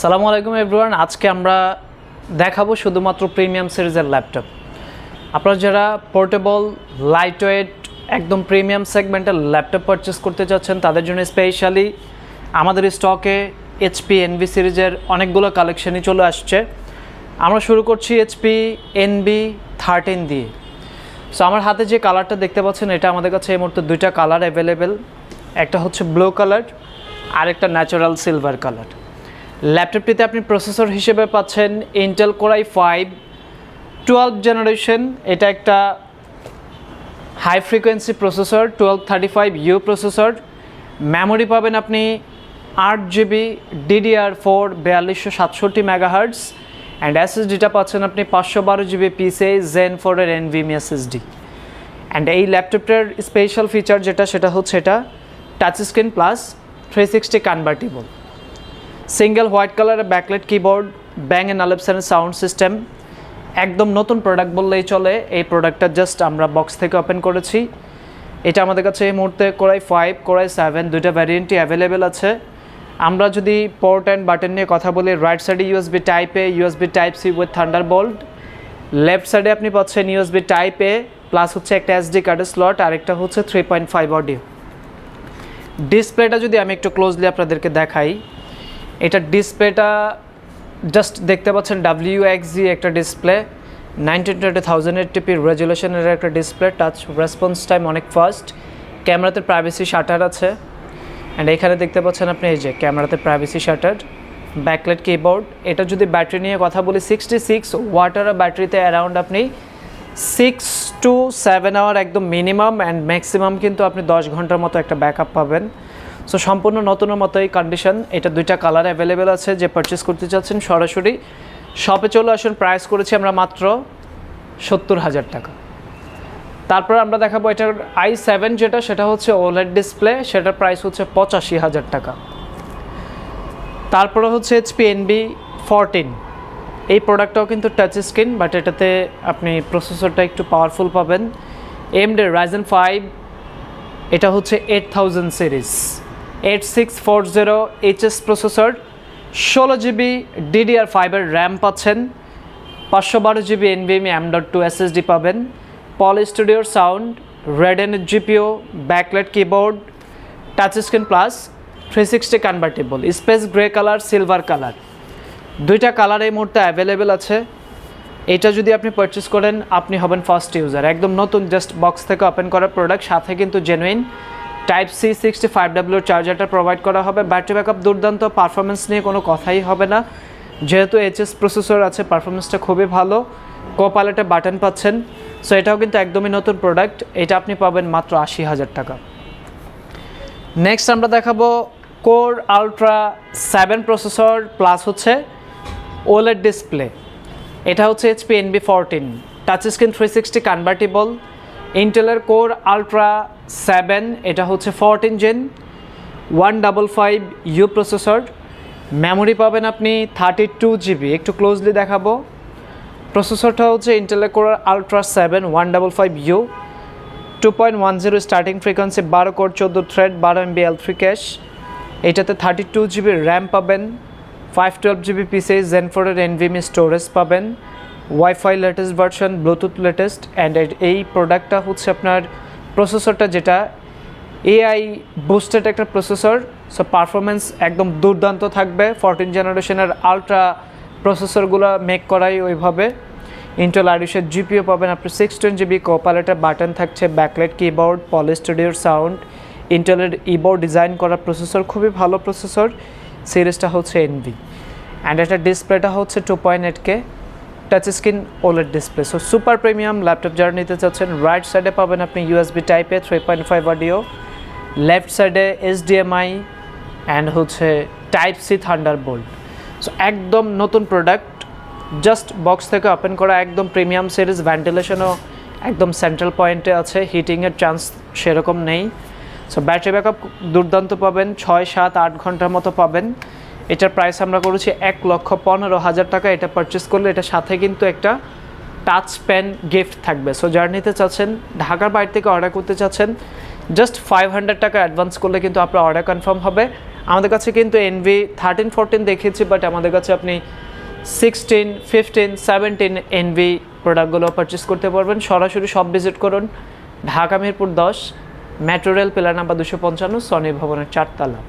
সালামু আলাইকুম এভরিওয়ান, আজকে আমরা দেখাবো শুধুমাত্র প্রিমিয়াম সিরিজের ল্যাপটপ। আপনারা যারা পোর্টেবল লাইট ওয়েট একদম প্রিমিয়াম সেগমেন্টের ল্যাপটপ পারচেস করতে চাচ্ছেন তাদের জন্য স্পেশালি আমাদের স্টকে এইচপি এনবি সিরিজের অনেকগুলো কালেকশনই চলে আসছে। আমরা শুরু করছি এইচপি এনবি থার্টিন দিয়ে। সো আমার হাতে যে কালারটা দেখতে পাচ্ছেন, এটা আমাদের কাছে এই মুহূর্তে দুইটা কালার অ্যাভেলেবেল একটা হচ্ছে ব্লু কালার আর একটা ন্যাচারাল সিলভার কালার ল্যাপটপটিতে আপনি প্রসেসর হিসেবে পাচ্ছেন Intel core i five twelve generation এটা একটা high frequency processor twelve thirty five U processor memory পাবেন আপনি আট জিবি ডিডিআর ফোর বিয়াল্লিশশো সাতষট্টি মেগাহার্টস অ্যান্ড এসএসডিটা পাচ্ছেন আপনি পাঁচশো বারো জিবি পিসিআই জেন ফোরের এনভিএমি এসএসডি অ্যান্ড এই ল্যাপটপটার স্পেশাল ফিচার যেটা, সেটা হচ্ছে এটা touch screen plus three sixty convertible single white কালারের ব্যাকলেট কিবোর্ড ব্যাং অ্যান্ড আলেপসানের সাউন্ড সিস্টেম একদম নতুন প্রোডাক্ট বললেই চলে, এই প্রোডাক্টটা জাস্ট আমরা বক্স থেকে ওপেন করেছি। এটা আমাদের কাছে এই মুহূর্তে কোরাই ফাইভ কোরাই সেভেন দুইটা ভ্যারিয়েন্টই অ্যাভেলেবেল আছে। আমরা যদি পোর্ট অ্যান্ড বাটন নিয়ে কথা বলি রাইট সাইডে USB type A USB type C with Thunderbolt left সাইডে আপনি পাচ্ছেন ইউএসবি টাইপ এ প্লাস হচ্ছে একটা এসডি কার্ডের স্লট আর একটা হচ্ছে থ্রি পয়েন্ট ফাইভ অডিও ডিসপ্লেটা যদি আমি একটু ক্লোজলি আপনাদেরকে দেখাই এটা ডিসপ্লেটা জাস্ট দেখতে পাচ্ছেন ডাব্লিউ এক্সি একটা ডিসপ্লে নাইনটিন টোয়েন্টি থাউজেন্ড এইটটিপির রেজুলেশনের একটা ডিসপ্লে টাচ রেসপন্স টাইম অনেক ফাস্ট ক্যামেরাতে প্রাইভেসি শাটার আছে অ্যান্ড এখানে দেখতে পাচ্ছেন আপনি এই যে ক্যামেরাতে প্রাইভেসি শাটার ব্যাকলেট কিবোর্ড এটা যদি ব্যাটারি নিয়ে কথা বলি সিক্সটি সিক্স ওয়াটার ব্যাটারিতে অ্যারাউন্ড আপনি সিক্স টু সেভেন আওয়ার একদম মিনিমাম অ্যান্ড ম্যাক্সিমাম কিন্তু আপনি দশ ঘণ্টার মতো একটা ব্যাকআপ পাবেন। সো সম্পূর্ণ নতুনের মতো এই কন্ডিশন এটা দুইটা কালার অ্যাভেলেবেল আছে যে পারচেস করতে চাচ্ছেন সরাসরি। শপে চলে আসুন প্রাইস করেছি আমরা মাত্র সত্তর হাজার টাকা। তারপর আমরা দেখাবো এটার আই সেভেন যেটা, সেটা হচ্ছে ওলেড ডিসপ্লে সেটার প্রাইস হচ্ছে পঁচাশি হাজার টাকা। তারপরে হচ্ছে এইচপি এনবি ফরটিন এই প্রোডাক্টটাও কিন্তু টাচ স্ক্রিন বাট এটাতে আপনি প্রসেসরটা একটু পাওয়ারফুল পাবেন। এমডে রাইজেন ফাইভ এটা হচ্ছে eight thousand series eight six four zero HS processor ষোলো জিবি ডিডিআর ফাইভের র্যাম পাচ্ছেন, পাঁচশো বারো GB NVMe M dot two SSD পাবেন পল স্টুডিওর sound রেডেনের GPU backlit keyboard touch screen plus three sixty convertible space grey colour silver colour দুইটা colour এই মুহূর্তে অ্যাভেলেবেল আছে। এটা যদি আপনি পারচেস করেন, আপনি হবেন ফার্স্ট ইউজার একদম নতুন জাস্ট বক্স থেকে ওপেন করা প্রোডাক্ট সাথে কিন্তু genuine type C sixty five ডাব্লিউর চার্জারটা প্রোভাইড করা হবে। ব্যাটারি ব্যাকআপ দুর্দান্ত পারফরমেন্স নিয়ে কোনো কথাই হবে না। যেহেতু এইচএস প্রসেসর আছে পারফরমেন্সটা খুবই ভালো। কো পাইলটে বাটন পাচ্ছেন। সো এটাও কিন্তু একদমই নতুন প্রোডাক্ট এটা আপনি পাবেন মাত্র আশি হাজার টাকা। নেক্সট আমরা দেখাবো core ultra seven processor plus হচ্ছে ওলেড ডিসপ্লে এটা হচ্ছে HP Envy fourteen touch screen three sixty convertible ইন্টেলের কোর আলট্রা সেভেন এটা হচ্ছে fourteen gen one double five U processor memory পাবেন আপনি থার্টি টু জিবি একটু ক্লোজলি দেখাবো। প্রসেসরটা হচ্ছে ইন্টেলের core ultra seven one double five U two point one zero starting frequency বারো কোর চোদ্দ থ্রেড বারো এমবি এল থ্রি ক্যাশ এটাতে থার্টি টু জিবি র্যাম পাবেন ফাইভ টুয়েলভ জিবি পিসে জেনফোরের এনভিএমি স্টোরেজ পাবেন। WiFi latest version Bluetooth latest and এই প্রোডাক্টটা হচ্ছে আপনার প্রসেসরটা যেটা এআই বুস্টেড একটা প্রসেসর সো পারফরমেন্স একদম দুর্দান্ত থাকবে। ফোরটিন জেনারেশনের আলট্রা প্রসেসরগুলো মেক করাই ওইভাবে। ইন্টেল আইডিসের জিপিও পাবেন আপনি সিক্স টেন জিবি কোপালেটের বাটন থাকছে ব্যাকলাইট কিবোর্ড পলি স্টুডিওর সাউন্ড ইন্টেলের ইবোর্ড ডিজাইন করা প্রসেসর, খুবই ভালো প্রসেসর। সিরিজটা হচ্ছে এনভি অ্যান্ড এটা ডিসপ্লেটা হচ্ছে two point eight K touch screen OLED display so super premium laptop যারা নিতে চাচ্ছেন। রাইট সাইডে পাবেন আপনি ইউএসবি টাইপে three point five audio left সাইডে এইচডিএমআই অ্যান্ড হচ্ছে type C thunder bolt so একদম নতুন প্রোডাক্ট জাস্ট বক্স থেকে ওপেন করা একদম প্রিমিয়াম সিরিজ ভেন্টিলেশনও একদম সেন্ট্রাল পয়েন্টে আছে। হিটিংয়ের চান্স সেরকম নেই। সো ব্যাটারি ব্যাকআপ দুর্দান্ত পাবেন। ছয়, সাত, আট ঘণ্টার মতো পাবেন। এটার প্রাইস আমরা করেছি এক লক্ষ পনেরো হাজার টাকা। এটা পারচেস করলে এটা সাথে কিন্তু একটা টাচ প্যান গিফট থাকবে। সো যারা নিতে চাচ্ছেন, ঢাকার বাইরে থেকে অর্ডার করতে চাচ্ছেন জাস্ট ফাইভ হান্ড্রেড টাকা অ্যাডভান্স করলে কিন্তু আপনার অর্ডার কনফার্ম হবে। আমাদের কাছে কিন্তু এনভি থার্টিন ফোরটিন দেখিয়েছি বাট আমাদের কাছে আপনি সিক্সটিন ফিফটিন সেভেন্টিন এনভি প্রোডাক্টগুলো পারচেস করতে পারবেন। সরাসরি সব ভিজিট করুন। ঢাকা মিরপুর দশ মেট্রো রেল পিলার নাম্বার দুশো পঞ্চান্ন সনির ভবনের চারতলা।